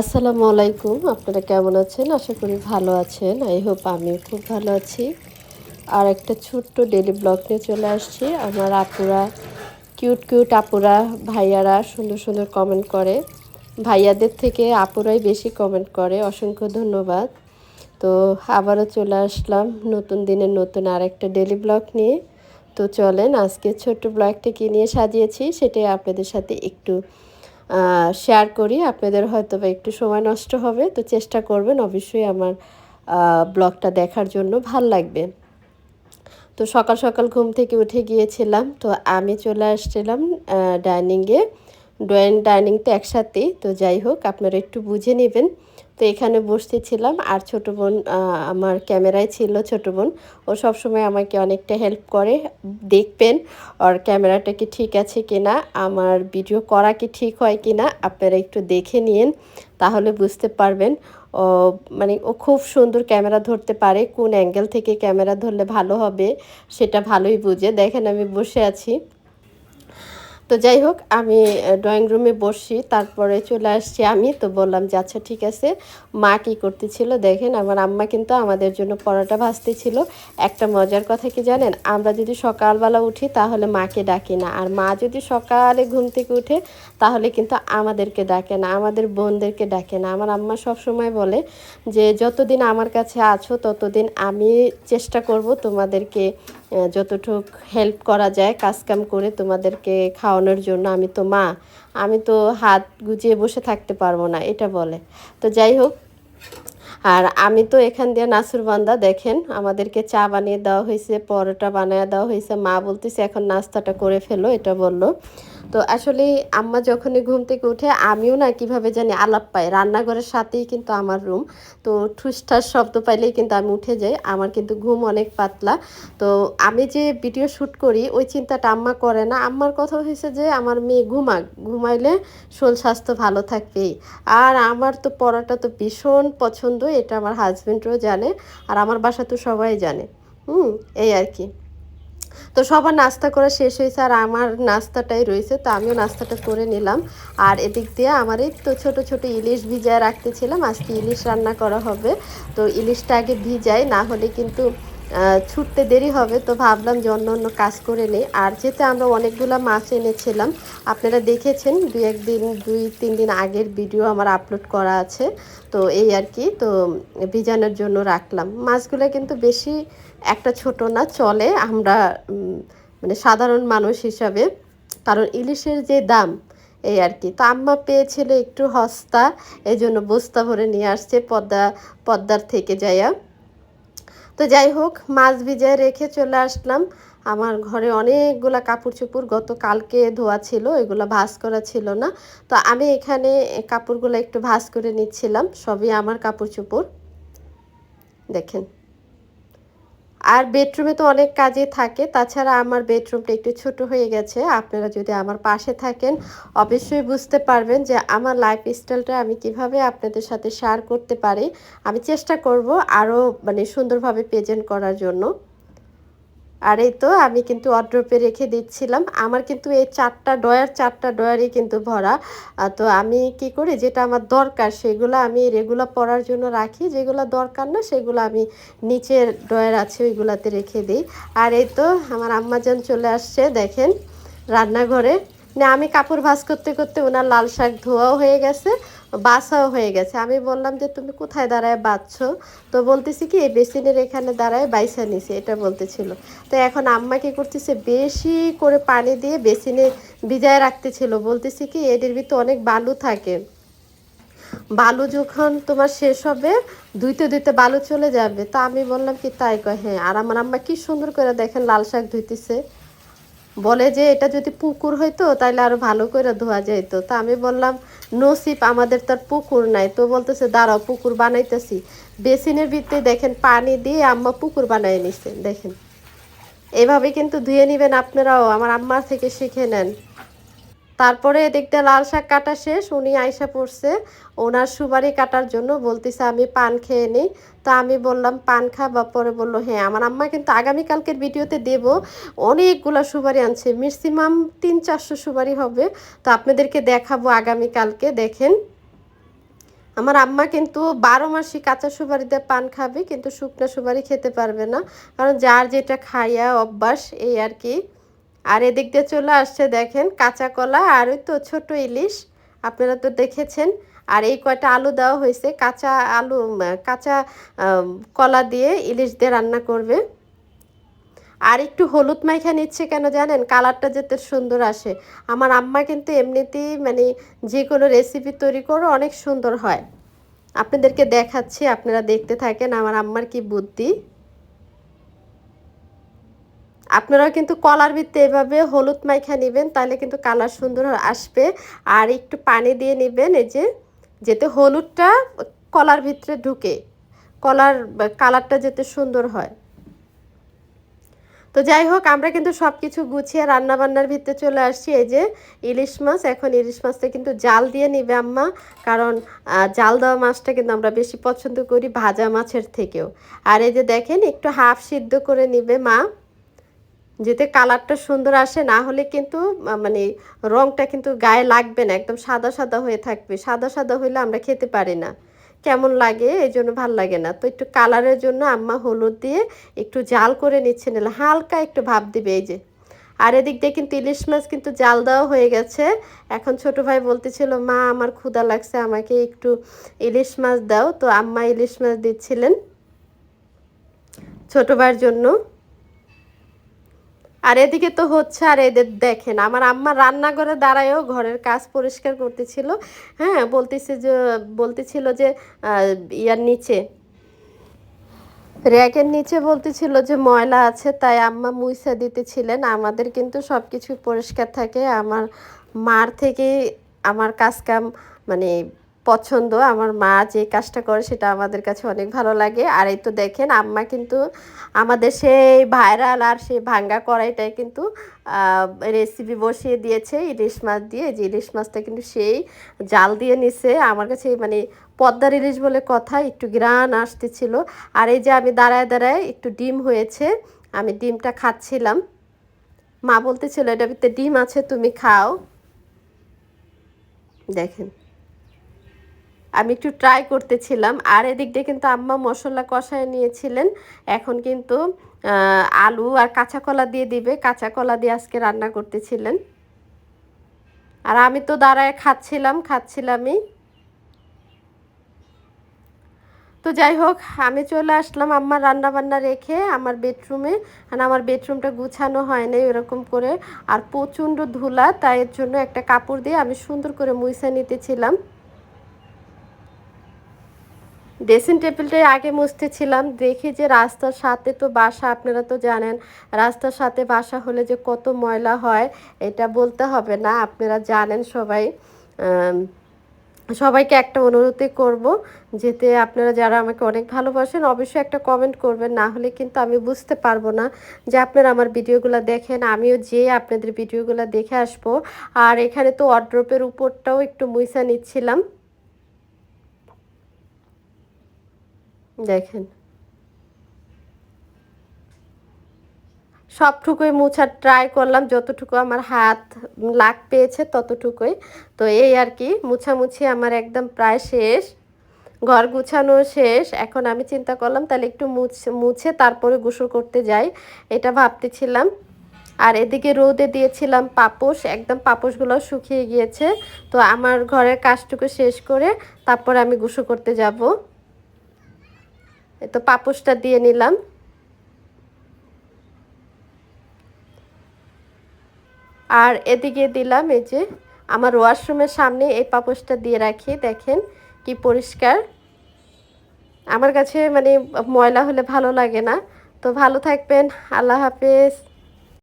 আসসালামু আলাইকুম, আপনারা কেমন আছেন? আশা করি ভালো আছেন। আই হোপ আমিও খুব ভালো আছি। আর একটা ছোট্ট ডেলি ব্লগ নিয়ে চলে আসছি। আমার আপুরা কিউট কিউট আপুরা, ভাইয়ারা সুন্দর সুন্দর কমেন্ট করে। ভাইয়াদের থেকে আপুরাই বেশি কমেন্ট করে। অসংখ্য ধন্যবাদ। তো আবারও চলে আসলাম নতুন দিনের নতুন আর একটা ডেলি ব্লগ নিয়ে। তো চলেন, আজকে ছোট্ট ব্লগটা কী নিয়ে সাজিয়েছি সেটাই আপনাদের সাথে একটু শেয়ার করি। আপনাদের হয়তো বা একটু সময় নষ্ট হবে, তো চেষ্টা করবেন অবশ্যই আমার ব্লগটা দেখার জন্য ভালো লাগবে। তো সকাল সকাল ঘুম থেকে উঠে গিয়েছিলাম, তো আমি চলে আসছিলাম ডাইনিংয়ে ড্রয়িং ডাইনিং তো একসাথেই তো যাই হোক, আপনারা একটু বুঝে নেবেন। তো এখানে বসতেছিলাম, আর ছোট বোন আমার ক্যামেরায় ছিল ছোট বোন। ও সবসময় আমাকে অনেকটা হেল্প করে, দেখবেন আর ক্যামেরাটা কি ঠিক আছে কিনা, আমার ভিডিও করা কি ঠিক হয় কিনা, আপনারা একটু দেখে নিন তাহলে বুঝতে পারবেন। ও মানে ও খুব সুন্দর ক্যামেরা ধরতে পারে, কোন অ্যাঙ্গেল থেকে ক্যামেরা ধরলে ভালো হবে, সেটা ভালোই বুঝে। দেখেন আমি বসে আছি। তো যাই হোক, আমি ড্রয়িং রুমে বসি, তারপরে চলে আসছি আমি। তো বললাম যে আচ্ছা ঠিক আছে, মা কী করতেছিল দেখেন, আমার আম্মা কিন্তু আমাদের জন্য পরোটা ভাজতেছিল। একটা মজার কথা কি জানেন, আমরা যদি সকালবেলা উঠি তাহলে মাকে ডাকি না। আর মা যদি সকালে ঘুম থেকে উঠে তাহলে কিন্তু আমাদেরকে ডাকে না, আমাদের বোনদেরকে ডাকে না। আমার আম্মা সব সময় বলে যে, যতদিন আমার কাছে আছো, ততদিন আমি চেষ্টা করব তোমাদেরকে যতটুক হেল্প করা যায় কাজকাম করে তোমাদেরকে খাওয়ানোর জন্য আমি তো মা, আমি তো হাত গুজিয়ে বসে থাকতে পারব না, এটা বলে। তো যাই হোক, আর আমি তো এখান দিয়ে নাসুরবান্দা দেখেন আমাদেরকে চা বানিয়ে দেওয়া হয়েছে, পরোটা বানিয়ে দেওয়া হয়েছে, মা বলতেছে এখন নাস্তাটা করে ফেলো, এটা বলল। তো আসলে আম্মা যখনই ঘুম থেকে উঠে, আমিও না কীভাবে জানি আলাপ পাই। রান্নাঘরের সাথেই কিন্তু আমার রুম। তো ঠুসঠাস শব্দ পাইলেই কিন্তু আমি উঠে যাই। আমার কিন্তু ঘুম অনেক পাতলা। তো আমি যে ভিডিও শ্যুট করি, ওই চিন্তাটা আম্মা করে না। আম্মার কথা হয়েছে যে, আমার মেয়ে ঘুমাক। ঘুমাইলে শোল স্বাস্থ্য ভালো থাকবেই। আর আমার তো পড়াটা তো ভীষণ পছন্দ, এটা আমার হাজব্যান্ডও জানে। আর আমার বাসা তো সবাই জানে। হুম, এই আর কি। তো সবার নাস্তা করা শেষ হয়েছে আর আমার নাস্তাটাই রয়েছে, তো আমিও নাস্তাটা করে নিলাম। আর এদিক দিয়ে আমার এই তো ছোট ছোটো ইলিশ ভিজায় রাখতেছিলাম, আজকে ইলিশ রান্না করা হবে। তো ইলিশটা আগে ভিজাই, না হলে কিন্তু ছুটতে দেরি হবে, তো ভাবলাম যে অন্য অন্য কাজ করে নেই। আর যেহেতু আমরা অনেকগুলো মাছ এনেছিলাম, আপনারা দেখেছেন দু একদিন দুই তিন দিন আগের ভিডিও আমার আপলোড করা আছে। তো এই আর কি, তো ভিজানোর জন্য রাখলাম। মাছগুলো কিন্তু বেশি একটা ছোট না, চলে। আমরা মানে সাধারণ মানুষ হিসাবে, কারণ ইলিশের যে দাম, এই আর কি। তো আম্মা পেয়েছিল একটু হস্তা এই জন্য বস্তা ভরে নিয়ে আসছে পদ্মা, পদ্মার থেকে যাইয়া। তো যাই হোক, মাছ ভিজায় রেখে চলে আসলাম। আমার ঘরে অনেকগুলা কাপড় চোপড় গত কালকে ধোয়া ছিল, এগুলো ভাস করা ছিল না। তো আমি এখানে কাপড়গুলো একটু ভাস করে নিচ্ছিলাম, সবই আমার কাপড় চোপড় দেখেন। আর বেডরুমে তো অনেক কাজে থাকে। তাছাড়া আমার বেডরুমটা একটু ছোট হয়ে গেছে। আপনারা যদি আমার পাশে থাকেন, অবশ্যই বুঝতে পারবেন যে আমার লাইফ স্টাইলটা আমি কীভাবে আপনাদের সাথে শেয়ার করতে পারি। আমি চেষ্টা করব আরও মানে সুন্দরভাবে প্রেজেন্ট করার জন্য। আর এই তো আমি কিন্তু অড্রপে রেখে দিচ্ছিলাম। আমার কিন্তু এই চারটা ডয়ার চারটা ডয়ারই কিন্তু ভরা। তো আমি কি করি, যেটা আমার দরকার, সেগুলো আমি রেগুলার পরার জন্য রাখি। যেগুলো দরকার না, সেগুলো আমি নিচের ডয়ার আছে, ওইগুলাতে রেখে দিই। আর এই তো আমার আম্মাজান চলে আসছে, দেখেন রান্নাঘরে। না, আমি কাপড় ভাস করতে করতে ওনার লাল শাক ধোয়াও হয়ে গেছে। বাসাও হয়ে গেছে। আমি বললাম যে, তুমি কোথায় দাঁড়ায় বাঁচছ তো বলতেছি কি, এই বেসিনের এখানে দাঁড়ায় বাইসা নিছে। এটা বলতেছিল। তো এখন আম্মা কি করতেছে, বেশি করে পানি দিয়ে বেসিনে ভিজায় রাখতেছিল। বলতেছি কি, এদের ভিতরে অনেক বালু থাকে। বালু যখন তোমার শেষ হবে, ধুইতে ধুইতে বালু চলে যাবে। তা আমি বললাম কি, তাই কয় হ্যাঁ। আর আমার আম্মা কি সুন্দর করে দেখেন, লাল শাক ধুইতেছে। বলে যে এটা যদি পুকুর হইতো তাহলে আরও ভালো করে ধোয়া যাইতো। তা আমি বললাম, নসিব, আমাদের তার পুকুর নাই। তো বলতেছে, দাঁড়াও, পুকুর বানাইতেছি। বেসিনের ভিতরে দেখেন, পানি দিয়ে আম্মা পুকুর বানাই নিছে, দেখেন। এভাবে কিন্তু ধুয়ে নেবেন আপনারাও, আমার আম্মার থেকে শিখে নেন। তারপরে দেখতে লাল শাক কাটা শেষ, উনি আয়সা পড়ছে। ওনার সুপারি কাটার জন্য বলতেছে, আমি পান খেয়ে নিই। তো আমি বললাম, পান খা? বা পরে বলল হ্যাঁ আমার আম্মা কিন্তু আগামীকালকের ভিডিওতে দেব। অনেকগুলো সুপারি আনছে। ম্যাক্সিমাম তিন চারশো সুপারি হবে। তো আপনাদেরকে দেখাবো আগামীকালকে। দেখেন, আমার আম্মা কিন্তু বারো মাসই কাঁচা সুপারিতে পান খাবে, কিন্তু শুকনো সুপারি খেতে পারবে না। কারণ যার যেটা খাইয়া অভ্যাস, এই আর কি। আর এদিক দিয়ে চলে আসছে দেখেন কাঁচা কলা আর ওই তো ছোট ইলিশ। আপনারা তো দেখেছেন। আর এই কয়টা আলু দেওয়া হয়েছে, কাঁচা আলু, কাঁচা কলা দিয়ে ইলিশ দিয়ে রান্না করবে। আর একটু হলুদ মাইখা নিচ্ছে কেন জানেন? কালারটা যেতে সুন্দর আসে। আমার আম্মা কিন্তু এমনিতেই মানে যে কোনো রেসিপি তৈরি করে অনেক সুন্দর হয়। আপনাদেরকে দেখাচ্ছি, আপনারা দেখতে থাকেন আমার আম্মার কি বুদ্ধি। আপনারাও কিন্তু কলার ভিত্তে এভাবে হলুদ মাইখা নেবেন, তাহলে কিন্তু কালার সুন্দর আসবে। আর একটু পানি দিয়ে নেবেন, এই যে যেতে হলুদটা কলার ভিতরে ঢুকে, কলার কালারটা যেতে সুন্দর হয়। তো যাই হোক, আমরা কিন্তু সব কিছু গুছিয়ে রান্নাবান্নার ভিতরে চলে আসছি। এই যে ইলিশ মাছ, এখন ইলিশ মাছটা কিন্তু জাল দিয়ে নিবে আম্মা, কারণ জাল দেওয়া মাছটা কিন্তু আমরা বেশি পছন্দ করি ভাজা মাছের থেকেও। আর এই যে দেখেন, একটু হাফ সিদ্ধ করে নিবে মা। যেতে কালারটা সুন্দর আসে, না হলে কিন্তু মানে রংটা কিন্তু গায়ে লাগবে না, একদম সাদা সাদা হয়ে থাকবে। সাদা সাদা হইলে আমরা খেতে পারি না। কেমন লাগে? এই জন্য ভালো লাগে না। তো একটু কালারের জন্য আম্মা হলুদ দিয়ে একটু জাল করে নিচ্ছে, নিলে হালকা একটু ভাব দিবে, এই যে। আর এদিক দিয়ে কিন্তু ইলিশ মাছ কিন্তু জাল দেওয়া হয়ে গেছে। এখন ছোট ভাই বলতেছিল, মা, আমার ক্ষুদা লাগছে, আমাকে একটু ইলিশ মাছ দাও। তো আম্মা ইলিশ মাছ দিচ্ছিলেন ছোট ভাইয়ের জন্য। আর এদিকে তো হচ্ছে, আর এদের দেখেন, আমার আম্মা রান্নাঘরে দাঁড়ায়ও ঘরের কাজ পরিষ্কার করতেছিল। হ্যাঁ বলতেছে যে, বলতেছিল যে ইয়ার নিচে, র্যাকের নিচে বলতেছিল যে, ময়লা আছে, তাই আম্মা মুইসা দিতেছিলেন। আমাদের কিন্তু সব কিছু পরিষ্কার থাকে। আমার মার থেকে আমার কাজ কাম মানে পছন্দ। আমার মা যে কাজটা করে সেটা আমাদের কাছে অনেক ভালো লাগে। আর এই তো দেখেন, আম্মা কিন্তু আমাদের সেই ভাইরাল আর সেই ভাঙ্গা কড়াইটাই কিন্তু রেসিপি বসিয়ে দিয়েছে ইলিশ মাছ দিয়ে। যে ইলিশ মাছটা কিন্তু সেই জাল দিয়ে নিছে। আমার কাছে মানে পদ্মার ইলিশ বলে কথা, একটু গ্রান আসতেছিল। আর এই যে আমি দাঁড়ায় দাঁড়ায় একটু ডিম হয়েছে, আমি ডিমটা খাচ্ছিলাম। মা বলতেছিল এটা ভিতরে ডিম আছে, তুমি খাও। দেখেন। আমি একটু ট্রাই করতেছিলাম। আর এদিক দিয়ে কিন্তু আম্মা মশলা কষায় নিয়েছিলেন। এখন কিন্তু আলু আর কাঁচা কলা দিয়ে দিবে। কাঁচা কলা দিয়ে আজকে রান্না করতেছিলেন। আর আমি তো দাঁড়ায় খাচ্ছিলাম, খাচ্ছিলামই। তো যাই হোক, আমি চলে আসলাম আমার রান্না বান্না রেখে আমার বেডরুমে আর আমার বেডরুমটা গুছানো হয় নাই এরকম করে। আর প্রচণ্ড ধুলা, তাই এর জন্য একটা কাপড় দিয়ে আমি সুন্দর করে মুইসা নিতেছিলাম। ড্রেসিং টেবিলটাই আগে মুছতেছিলাম দেখি যে রাস্তার সাথে তো বাসা, আপনারা তো জানেন, রাস্তার সাথে বাসা হলে যে কত ময়লা হয়, এটা বলতে হবে না। আপনারা জানেন সবাই সবাইকে একটা অনুরোধই করব যেতে আপনারা যারা আমাকে অনেক ভালোবাসেন, অবশ্যই একটা কমেন্ট করবেন। না হলে কিন্তু আমি বুঝতে পারব না যে আপনারা আমার ভিডিওগুলো দেখেন, আমিও যে আপনাদের ভিডিওগুলো দেখে আসব। আর এখানে তো অড্রপের উপরটাও একটু মুইসা নিচ্ছিলাম। দেখেন। সবটুকুই মুছার ট্রাই করলাম, যতটুকু আমার হাত লাগ পেয়েছে ততটুকুই। তো এই আর কি, মুছামুছি আমার একদম প্রায় শেষ। ঘর গুছানো শেষ। এখন আমি চিন্তা করলাম, তাহলে একটু মুছে মুছে তারপরে গোসল করতে যাই। এটা ভাবতেছিলাম। আর এদিকে রোদে দিয়েছিলাম পাপোশ, একদম পাপোশগুলো শুকিয়ে গিয়েছে। তো আমার ঘরের কাজটুকু শেষ করে তারপর আমি গোসল করতে যাব। তো পাপোশটা দিয়ে নিলাম। আর এদিকে দিলাম এই যে আমার ওয়াশরুমের সামনে এই পাপোশটা দিয়ে রাখি, দেখেন কি পরিষ্কার। আমার কাছে মানে ময়লা হলে ভালো লাগে না। তো ভালো থাকবেন, আল্লাহ হাফেজ।